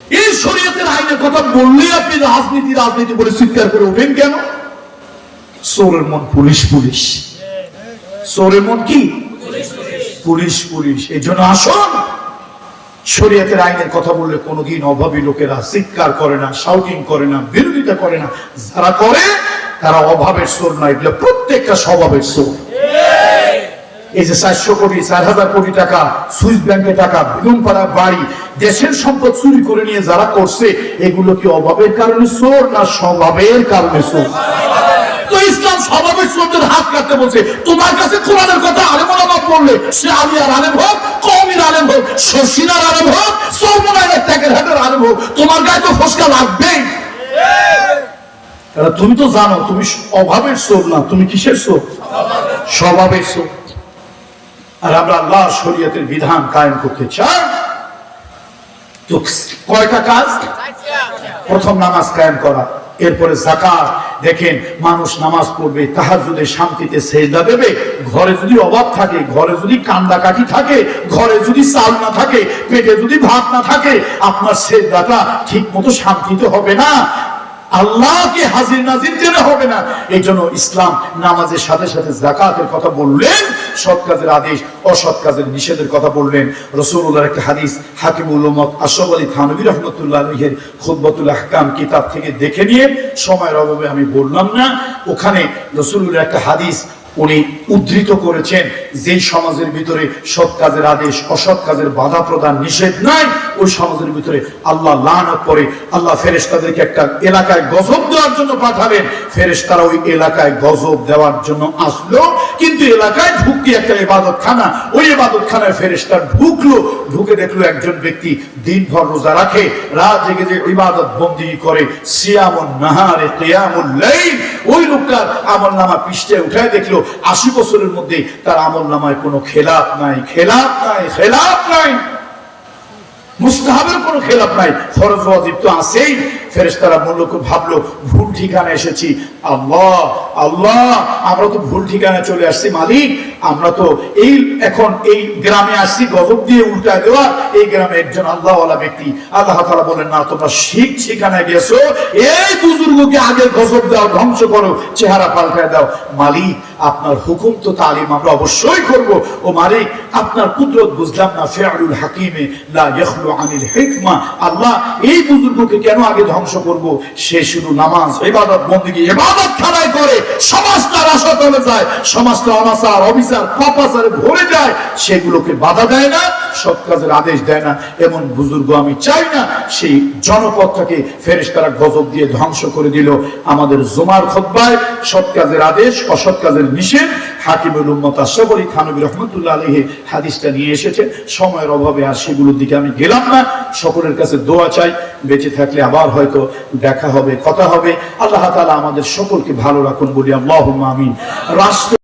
এই শরীয়তের আইনের কথা বললেই আপনি রাজনীতি রাজনীতি চিৎকার করে কেন? মন পুলিশ পুলিশ। মন কি? Police police. এই জন্য আসুন। শরীয়তের আইনের কথা বললে কোনোদিন অভাবী লোকেরা চিৎকার করে না শাউটিং করে না, বিরোধিতা করে না। যারা করে, তারা অভাবের সোর না, এগুলো প্রত্যেকটা স্বভাবের সোর এই যে চারশো কোটি, চার হাজার কোটি টাকা, সুইস ব্যাংকে টাকা বেগুন পাড়া বাড়ি, দেশের সম্পদ চুরি করে নিয়ে যারা করছে, এগুলো কি অভাবের কারণে চোর না স্বভাবের কারণে চোর? তুমি তো জানো, তুমি অভাবের চোর না, তুমি কিসের চোর? স্বভাবের চোর। আর আমরা আল্লাহ শরীয়তের বিধান কায়েম করতে চাই। তো কয়টা কাজ? প্রথম নামাজ কায়েম করা, এরপরে জাকাত দেখেন, মানুষ নামাজ পড়বে তাহার যদি শান্তিতে সেজদা দেবে। ঘরে যদি অভাব থাকে, ঘরে যদি কান্দাকাটি থাকে, ঘরে যদি চাল না থাকে, পেটে যদি ভাত না থাকে, আপনার সেজদাটা ঠিক মতো শান্তিতে হবে না। আল্লাহকে হাজির নাজির জেনে হবে না। এই জন্য ইসলাম নামাজের সাথে সাথে জাকাতের কথা বললেন, সৎ কাজের আদেশ, অসৎ কাজের নিষেধের কথা বললেন। রসুল্লাহর একটা হাদিস, হাকিমুল উম্মত আশরাফ আলী থানবী রহমতুল্লাহ আলহের খুদ্বতুল আহকাম কিতাব থেকে দেখে নিয়ে, সময়ের অভাবে আমি বললাম না, ওখানে রসুল্লাহর একটা হাদিস উনি উদ্ধৃত করেছেন যে সমাজের ভিতরে সৎ কাজের আদেশ, অসৎ কাজের বাধা প্রদান নিষেধ নাই ওই সমাজের ভিতরে আল্লাহ লানত করে, আল্লাহ ফেরেশতাদেরকে একটা এলাকায় গজব দেওয়ার জন্য পাঠাবেন। ফেরেশতারা ওই এলাকায় গজব দেওয়ার জন্য আসলো, কিন্তু এলাকায় ঢুকতে একটা ইবাদত খানা ওই ইবাদত খানায় ফেরেশতার ঢুকলো, ঢুকে দেখল একজন ব্যক্তি দিনভর রোজা রাখে, রাত জেগে যে ইবাদত বন্দি করে, সিয়ামুন নাহারে, কিয়ামুল লাইল, ওই লোকটার আমল নামা পৃষ্ঠে উঠায় দেখল, আশি বছরের মধ্যে তার আমল নামায় কোনো খেলাপ নাই খেলাপ নাই খেলাপ নাই। মুস্তাহাবের কোনো নাই। ফরজ ওয়াজিব তো ফেরেস্তারা ভাবলো, ভুল ঠিকানা এসেছি। আল্লাহ আল্লাহ, আমরা তো ভুল ঠিকানা চলে আসছি, মালিক। আমরা তো এই, এখন এই গ্রামে আসছি, গজব দিয়ে উল্টা দেওয়া। এই গ্রামে একজন আল্লাহওয়ালা ব্যক্তি। আল্লাহ তালা বলেন, না, তোমরা শিখ ঠিকানায় গেছো এই যুবকে আগে গজব দাও, ধ্বংস করো, চেহারা পাল্টায় দাও। মালিক, আপনার হুকুম তো তালিম, আমরা অবশ্যই করব। ও মালিক, আপনার কুদরত বুঝলাম না ফেয়ারুল হাকিমে আনিল হেকমা। আল্লাহ এই বুজুর্গকে কেন আগে ধ্বংস করব? সে শুধু নামাজ এবাদত বন্দী এবাদত খানায় করে, সমাজ তার চলে যায়, সমাজটা অনাচার, অবিচার, পাপাচারে ভরে যায়, সেগুলোকে বাধা দেয় না সৎ কাজের আদেশ দেয় না। এমন বুজুর্গ আমি চাই না, সেই জনপদটাকে ফেরেশতারা গজব দিয়ে ধ্বংস করে দিল। আমাদের জোমার খোদ্ায় সৎ কাজের আদেশ, অসৎ কাজের নিষেধ হাকিমুল উম্মতা সবরি খানবী রহমতুল্লাহ আলহী হাদিসটা নিয়ে এসেছে। সময়ের অভাবে আর সেগুলোর দিকে আমি গেলাম না। সকলের কাছে দোয়া চাই। বেঁচে থাকলে আবার হয়তো দেখা হবে, কথা হবে। আল্লাহ তালা আমাদের সকলকে ভালো রাখুন, বলি আল্লাহ আমিন। রাষ্ট্র